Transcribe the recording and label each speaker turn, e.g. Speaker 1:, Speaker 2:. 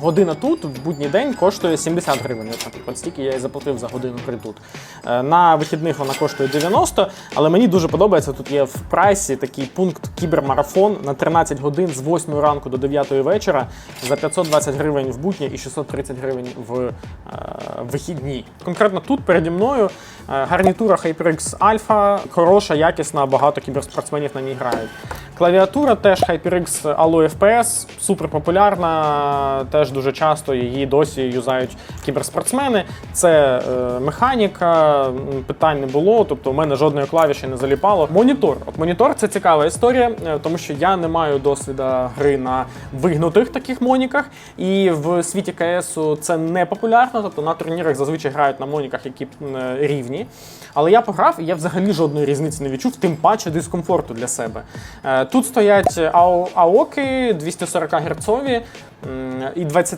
Speaker 1: Година тут в будній день коштує 70 гривень. От, наприклад, стільки я і заплатив за годину гри тут. Е, На вихідних вона коштує 90, але мені дуже подобається. Тут є в прайсі такий пункт кібермарафон на 13 годин з 8 ранку до 9 вечора за 520 гривень в будні і 630 гривень в е, вихідні. Конкретно тут переді мною е, гарнітура HyperX Alpha, хороша, якісна, багато кіберспортсменів на ній грають. Клавіатура теж HyperX Alloy FPS, супер популярна, теж дуже часто її досі юзають кіберспортсмени. Це е, механіка, питань не було, тобто у мене жодної клавіші не заліпало. Монітор. От монітор це цікава історія, е, тому що я не маю досвіду гри на вигнутих таких моніках, і в світі КС це не популярно, тобто на турнірах зазвичай грають на моніках, які е, рівні. Але я пограв і я взагалі жодної різниці не відчув, тим паче дискомфорту для себе. Е, Тут стоять АО- АОКи 240 герцові і